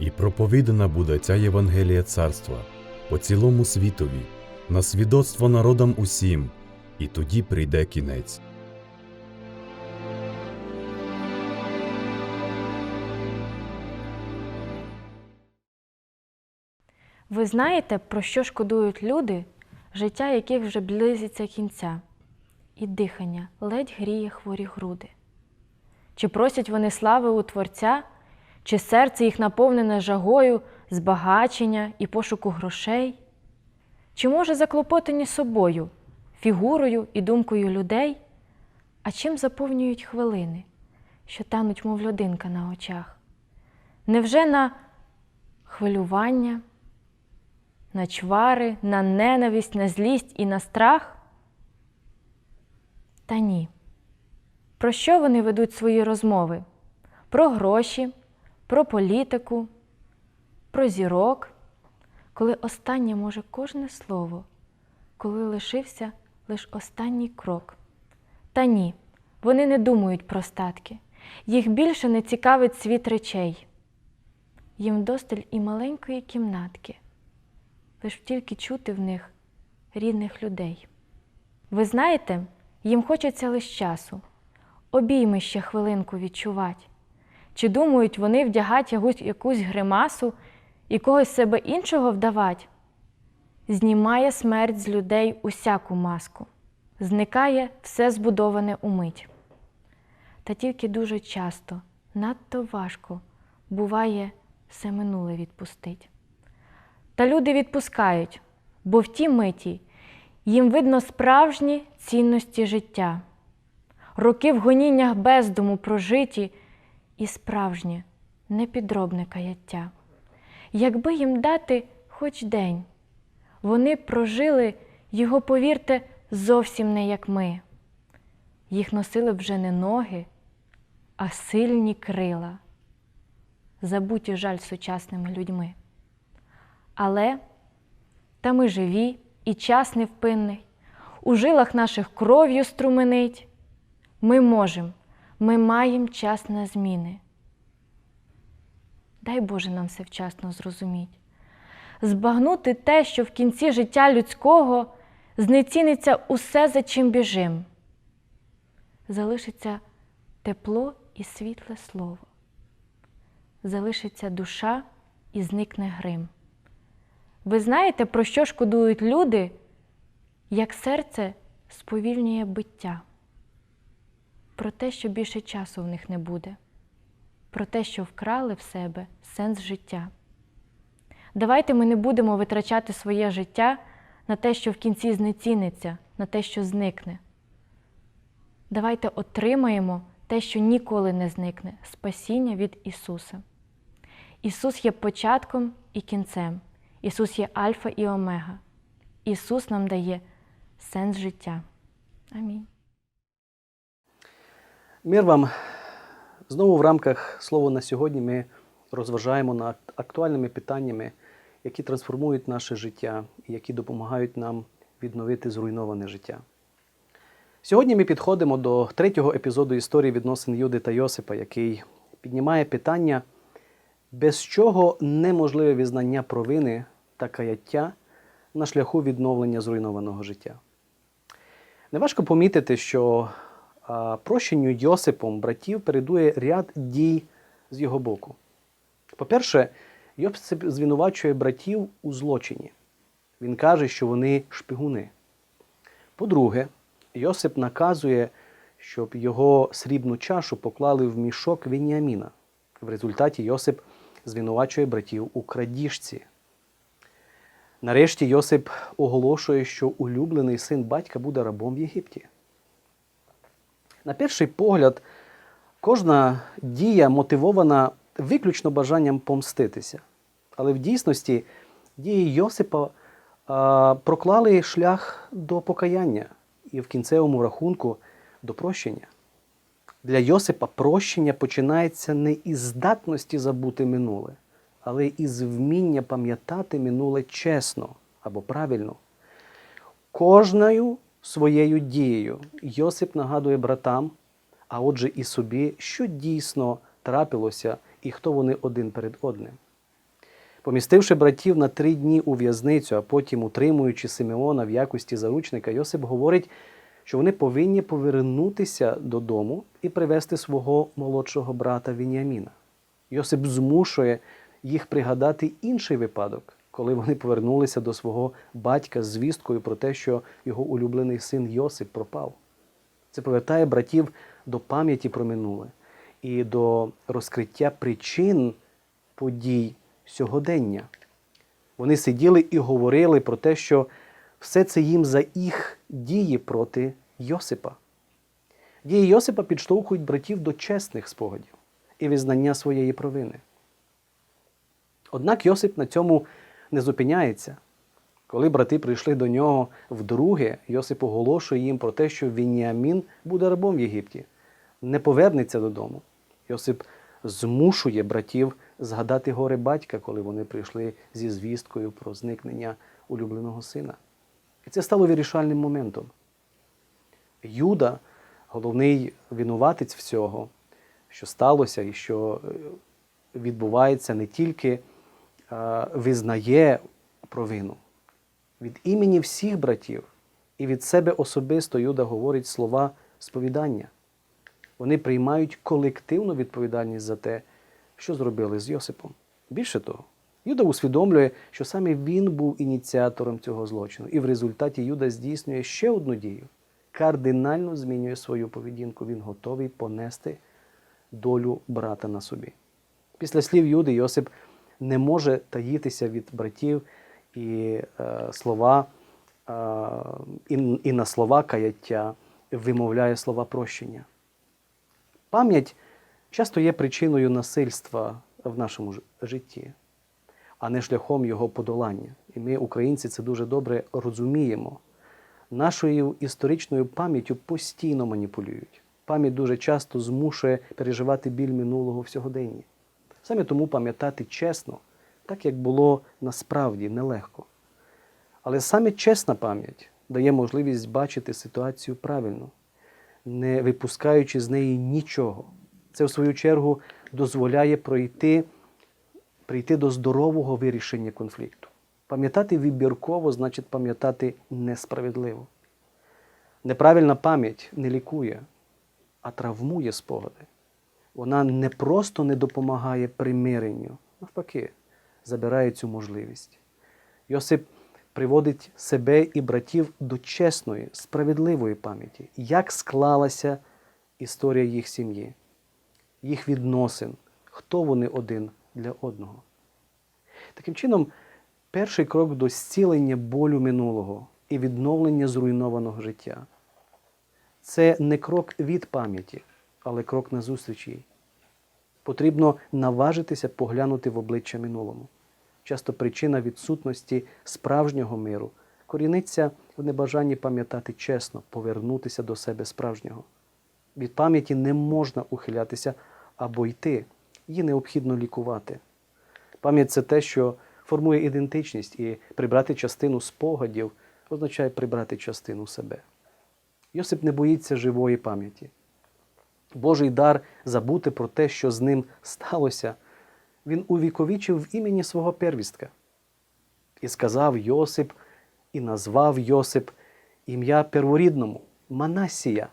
І проповідана буде ця Євангелія царства по цілому світові, на свідоцтво народам усім, і тоді прийде кінець. Ви знаєте, про що шкодують люди, життя яких вже близиться кінця, і дихання ледь гріє хворі груди? Чи просять вони слави у Творця, чи серце їх наповнене жагою, збагачення і пошуку грошей? Чи може заклопотані собою, фігурою і думкою людей? А чим заповнюють хвилини, що тануть, мов людинка на очах? Невже на хвилювання? на чвари, на ненависть, на злість і на страх? Та ні. Про що вони ведуть свої розмови? Про гроші, про політику, про зірок, коли останнє може кожне слово, коли лишився лише останній крок. Та ні, вони не думають про статки, їх більше не цікавить світ речей. Їм досталь і маленької кімнатки лиш тільки чути в них рідних людей. Ви знаєте, їм хочеться лише часу, обійми ще хвилинку відчувати. Чи думають вони вдягать якусь, гримасу і когось себе іншого вдавать? Знімає смерть з людей усяку маску, зникає все збудоване умить. Та тільки дуже часто, надто важко, буває все минуле відпустить. Та люди відпускають, бо в тій миті їм видно справжні цінності життя, роки в гоніннях бездуму прожиті і справжнє непідробне каяття. Якби їм дати хоч день, вони прожили його, повірте, зовсім не як ми. Їх носили вже не ноги, а сильні крила, забуті жаль сучасними людьми. Але та ми живі і час невпинний, у жилах наших кров'ю струменить. Ми можемо, ми маємо час на зміни. Дай Боже нам все вчасно зрозуміть. Збагнути те, що в кінці життя людського знеціниться усе, за чим біжим. Залишиться тепло і світле слово, залишиться душа і зникне грим. Ви знаєте, про що шкодують люди, як серце сповільнює биття? Про те, що більше часу в них не буде, про те, що вкрали в себе сенс життя. Давайте ми не будемо витрачати своє життя на те, що в кінці знеціниться, на те, що зникне. Давайте отримаємо те, що ніколи не зникне спасіння від Ісуса. Ісус є початком і кінцем. Ісус є Альфа і Омега. Ісус нам дає сенс життя. Амінь. Мир вам. Знову в рамках слова на сьогодні ми розважаємо над актуальними питаннями, які трансформують наше життя і які допомагають нам відновити зруйноване життя. Сьогодні ми підходимо до третього епізоду історії відносин Юди та Йосипа, який піднімає питання, без чого неможливе візнання провини та каяття на шляху відновлення зруйнованого життя. Неважко помітити, що прощенню Йосипом братів передує ряд дій з його боку. По-перше, Йосип звинувачує братів у злочині. Він каже, що вони шпигуни. По-друге, Йосип наказує, щоб його срібну чашу поклали в мішок Веніаміна. В результаті Йосип звинувачує братів у крадіжці. Нарешті Йосип оголошує, що улюблений син батька буде рабом в Єгипті. На перший погляд, кожна дія мотивована виключно бажанням помститися. Але в дійсності дії Йосипа а, проклали шлях до покаяння і в кінцевому рахунку до прощення. Для Йосипа прощення починається не із здатності забути минуле, але із вміння пам'ятати минуле чесно або правильно. Кожною своєю дією Йосип нагадує братам, а отже і собі, що дійсно трапилося і хто вони один перед одним. Помістивши братів на три дні у в'язницю, а потім утримуючи Симеона в якості заручника, Йосип говорить, що вони повинні повернутися додому і привезти свого молодшого брата Вініаміна. Йосип змушує їх пригадати інший випадок, коли вони повернулися до свого батька з звісткою про те, що його улюблений син Йосип пропав. Це повертає братів до пам'яті про минуле і до розкриття причин подій сьогодення. Вони сиділи і говорили про те, що все це їм за їх дії проти Йосипа. Дії Йосипа підштовхують братів до чесних спогадів і визнання своєї провини. Однак Йосип на цьому не зупиняється. Коли брати прийшли до нього вдруге, Йосип оголошує їм про те, що Вініамін буде рабом в Єгипті, не повернеться додому. Йосип змушує братів згадати горе батька, коли вони прийшли зі звісткою про зникнення улюбленого сина. І це стало вирішальним моментом. Юда, головний винуватець всього, що сталося і що е, відбувається, не тільки визнає провину. Від імені всіх братів і від себе особисто Юда говорить слова сповідання. Вони приймають колективну відповідальність за те, що зробили з Йосипом. Більше того, Юда усвідомлює, що саме він був ініціатором цього злочину, і в результаті Юда здійснює ще одну дію. Кардинально змінює свою поведінку. Він готовий понести долю брата на собі. Після слів Юди Йосип не може таїтися від братів і е, слова, е, і, і на слова каяття вимовляє слова прощення. Пам'ять часто є причиною насильства в нашому житті, а не шляхом його подолання. І ми, українці, це дуже добре розуміємо. Нашою історичною пам'яттю постійно маніпулюють. Пам'ять дуже часто змушує переживати біль минулого в сьогоденні. Саме тому пам'ятати чесно, так як було насправді нелегко. Але саме чесна пам'ять дає можливість бачити ситуацію правильно, не випускаючи з неї нічого. Це, в свою чергу, дозволяє пройти, прийти до здорового вирішення конфлікту. Пам'ятати вибірково значить пам'ятати несправедливо. Неправильна пам'ять не лікує, а травмує спогади. Вона не просто не допомагає примиренню, навпаки, забирає цю можливість. Йосип приводить себе і братів до чесної, справедливої пам'яті, як склалася історія їх сім'ї, їх відносин, хто вони один для одного. Таким чином, перший крок до зцілення болю минулого і відновлення зруйнованого життя це не крок від пам'яті, але крок назустріч їй. Потрібно наважитися поглянути в обличчя минулому. Часто причина відсутності справжнього миру коріниться в небажанні пам'ятати чесно, повернутися до себе справжнього. Від пам'яті не можна ухилятися або йти, її необхідно лікувати. Пам'ять це те, що формує ідентичність, і прибрати частину спогадів означає прибрати частину себе. Йосип не боїться живої пам'яті. Божий дар забути про те, що з ним сталося, він увіковічив в імені свого первістка. І сказав Йосип, і назвав Йосип ім'я перворідному Манасія,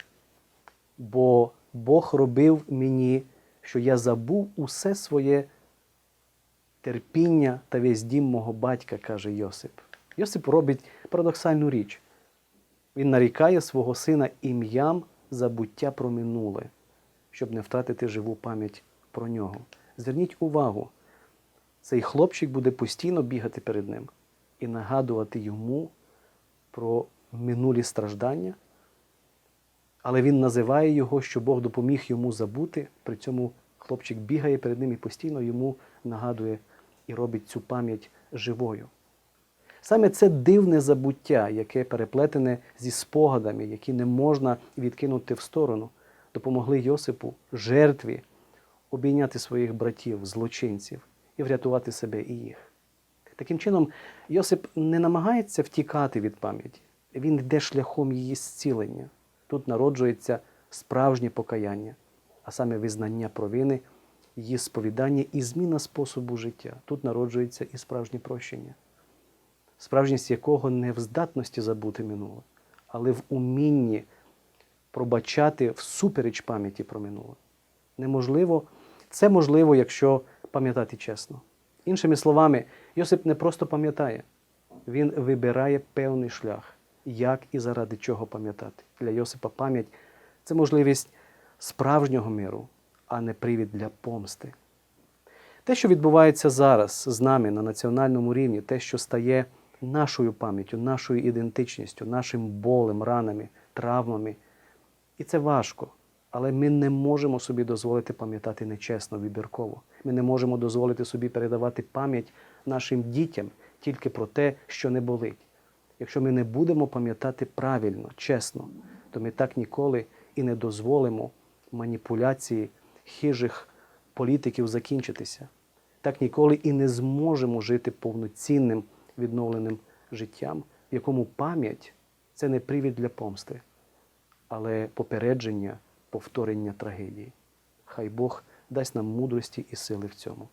бо Бог робив мені, що я забув усе своє терпіння та весь дім мого батька, каже Йосип. Йосип робить парадоксальну річ. Він нарікає свого сина ім'ям забуття про минуле, щоб не втратити живу пам'ять про нього. Зверніть увагу, цей хлопчик буде постійно бігати перед ним і нагадувати йому про минулі страждання, але він називає його, що Бог допоміг йому забути. При цьому хлопчик бігає перед ним і постійно йому нагадує і робить цю пам'ять живою. Саме це дивне забуття, яке переплетене зі спогадами, які не можна відкинути в сторону, допомогли Йосипу, жертві, обійняти своїх братів, злочинців і врятувати себе і їх. Таким чином, Йосип не намагається втікати від пам'яті, він йде шляхом її зцілення. Тут народжується справжнє покаяння, а саме визнання провини її сповідання і зміна способу життя. Тут народжується і справжнє прощення, справжність якого не в здатності забути минуле, але в умінні пробачати всупереч пам'яті про минуле. Неможливо, це можливо, якщо пам'ятати чесно. Іншими словами, Йосип не просто пам'ятає, він вибирає певний шлях, як і заради чого пам'ятати. Для Йосипа пам'ять це можливість справжнього миру, а не привід для помсти. Те, що відбувається зараз з нами на національному рівні, те, що стає нашою пам'яттю, нашою ідентичністю, нашим болем, ранами, травмами, і це важко. Але ми не можемо собі дозволити пам'ятати нечесно, вибірково. Ми не можемо дозволити собі передавати пам'ять нашим дітям тільки про те, що не болить. Якщо ми не будемо пам'ятати правильно, чесно, то ми так ніколи і не дозволимо маніпуляції хижих політиків закінчитися. Так ніколи і не зможемо жити повноцінним відновленим життям, в якому пам'ять це не привід для помсти, але попередження повторення трагедії. Хай Бог дасть нам мудрості і сили в цьому.